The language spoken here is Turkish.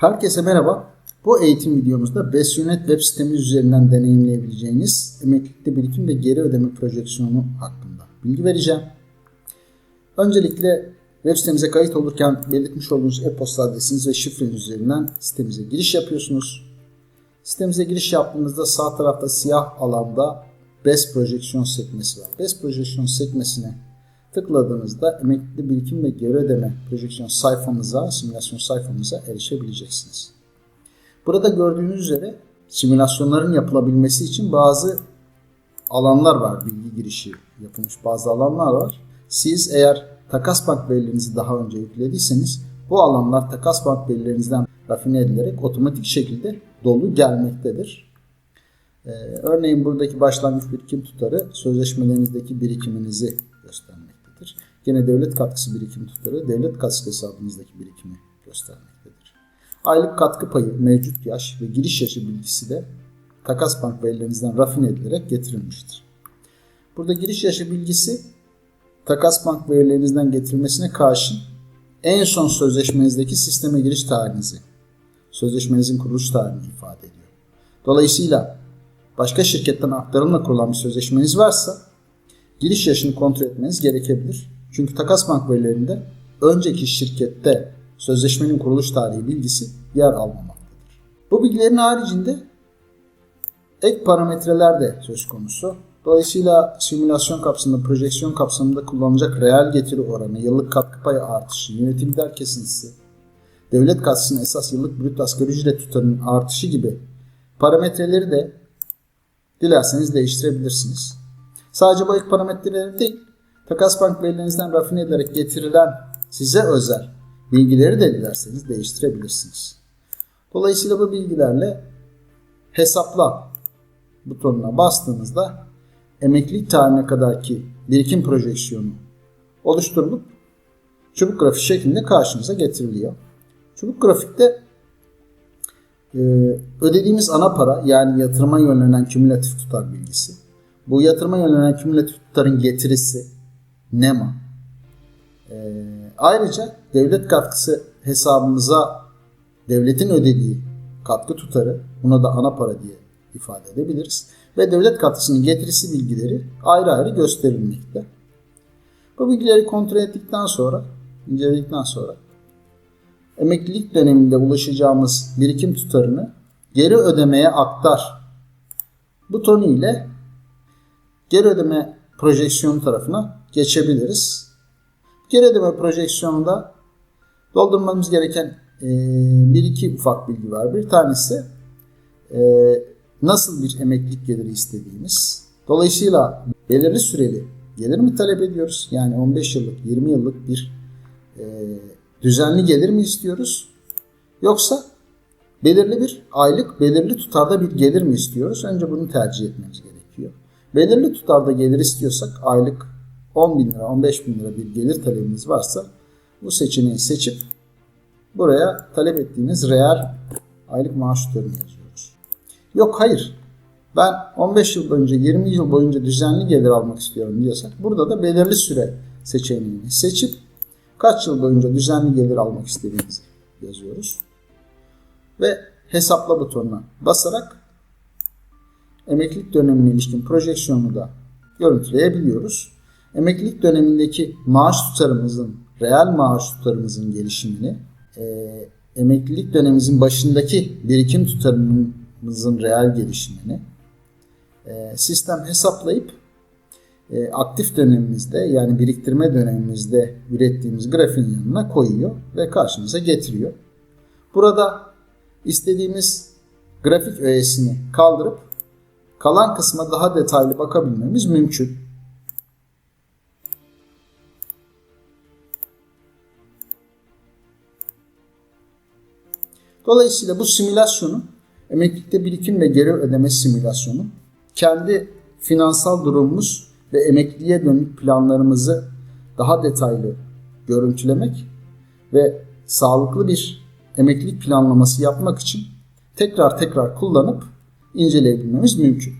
Herkese merhaba. Bu eğitim videomuzda Besyonet web sitemiz üzerinden deneyimleyebileceğiniz emeklilikte birikim ve geri ödeme projeksiyonu hakkında bilgi vereceğim. Öncelikle web sitemize kayıt olurken belirtmiş olduğunuz e-posta adresiniz ve şifreniz üzerinden sitemize giriş yapıyorsunuz. Sitemize giriş yaptığınızda sağ tarafta siyah alanda BES projeksiyon sekmesi var. BES projeksiyon sekmesine tıkladığınızda emeklilikte birikim ve geri ödeme projeksiyon sayfamıza, simülasyon sayfamıza erişebileceksiniz. Burada gördüğünüz üzere simülasyonların yapılabilmesi için bazı alanlar var. Bilgi girişi yapılmış bazı alanlar var. Siz eğer takas bank verilerinizi daha önce yüklediyseniz bu alanlar takas bank verilerinizden rafine edilerek otomatik şekilde dolu gelmektedir. Ee, örneğin buradaki başlangıç birikim tutarı sözleşmelerinizdeki birikiminizi göstermektedir. Yine devlet katkısı birikim tutarı devlet katkısı hesabınızdaki birikimi göstermektedir. Aylık katkı payı, mevcut yaş ve giriş yaşı bilgisi de takas bank verilerinizden rafine edilerek getirilmiştir. Burada giriş yaşı bilgisi takas bank verilerinizden getirilmesine karşın en son sözleşmenizdeki sisteme giriş tarihinizi, sözleşmenizin kuruluş tarihini ifade ediyor. Dolayısıyla başka şirketten aktarımla kurulan bir sözleşmeniz varsa giriş yaşını kontrol etmeniz gerekebilir. Çünkü takas bank verilerinde önceki şirkette sözleşmenin kuruluş tarihi bilgisi yer almamaktadır. Bu bilgilerin haricinde ek parametreler de söz konusu. Dolayısıyla simülasyon kapsamında, projeksiyon kapsamında kullanılacak reel getiri oranı, yıllık katkı payı artışı, yönetim gider kesintisi, devlet katkısının esas yıllık brüt asgari ücret tutarının artışı gibi parametreleri de dilerseniz değiştirebilirsiniz. Sadece bu ek parametreleri değil, takas bank verilerinizden rafine edilerek getirilen size özel bilgileri de dilerseniz değiştirebilirsiniz. Dolayısıyla bu bilgilerle hesapla butonuna bastığınızda emeklilik tarihine kadarki birikim projeksiyonu oluşturulup çubuk grafik şeklinde karşınıza getiriliyor. Çubuk grafikte e, ödediğimiz ana para yani yatırıma yönlenen kümülatif tutar bilgisi. Bu yatırıma yönlenen kümülatif tutarın getirisi NEMA. E, ayrıca devlet katkısı hesabımıza devletin ödediği katkı tutarı buna da ana para diye ifade edebiliriz. Ve devlet katkısının getirisi bilgileri ayrı ayrı gösterilmekte. Bu bilgileri kontrol ettikten sonra, inceledikten sonra emeklilik döneminde ulaşacağımız birikim tutarını geri ödemeye aktar butonu ile geri ödeme projeksiyonu tarafına geçebiliriz. Geri ödeme projeksiyonunda doldurmamız gereken e, bir iki ufak bilgi var. Bir tanesi e, nasıl bir emeklilik geliri istediğimiz. Dolayısıyla belirli süreli gelir mi talep ediyoruz? Yani 15 yıllık, 20 yıllık bir e, düzenli gelir mi istiyoruz? Yoksa belirli bir aylık, belirli tutarda bir gelir mi istiyoruz? Önce bunu tercih etmemiz gerekiyor. Belirli tutarda gelir istiyorsak aylık 10 bin lira, 15 bin lira bir gelir talebimiz varsa bu seçeneği seçip buraya talep ettiğiniz reel aylık maaş tutarını yazıyoruz. Yok hayır ben 15 yıl boyunca 20 yıl boyunca düzenli gelir almak istiyorum diyorsak burada da belirli süre seçeneğini seçip kaç yıl boyunca düzenli gelir almak istediğimizi yazıyoruz. Ve hesapla butonuna basarak emeklilik dönemine ilişkin projeksiyonu da görüntüleyebiliyoruz. Emeklilik dönemindeki maaş tutarımızın, reel maaş tutarımızın gelişimini, e, emeklilik dönemimizin başındaki birikim tutarımızın reel gelişimini e, sistem hesaplayıp e, aktif dönemimizde yani biriktirme dönemimizde ürettiğimiz grafiğin yanına koyuyor ve karşımıza getiriyor. Burada istediğimiz grafik öğesini kaldırıp kalan kısma daha detaylı bakabilmemiz mümkün. Dolayısıyla bu simülasyonu emeklilikte birikim ve geri ödeme simülasyonu kendi finansal durumumuz ve emekliliğe dönük planlarımızı daha detaylı görüntülemek ve sağlıklı bir emeklilik planlaması yapmak için tekrar tekrar kullanıp inceleyebilmemiz mümkün.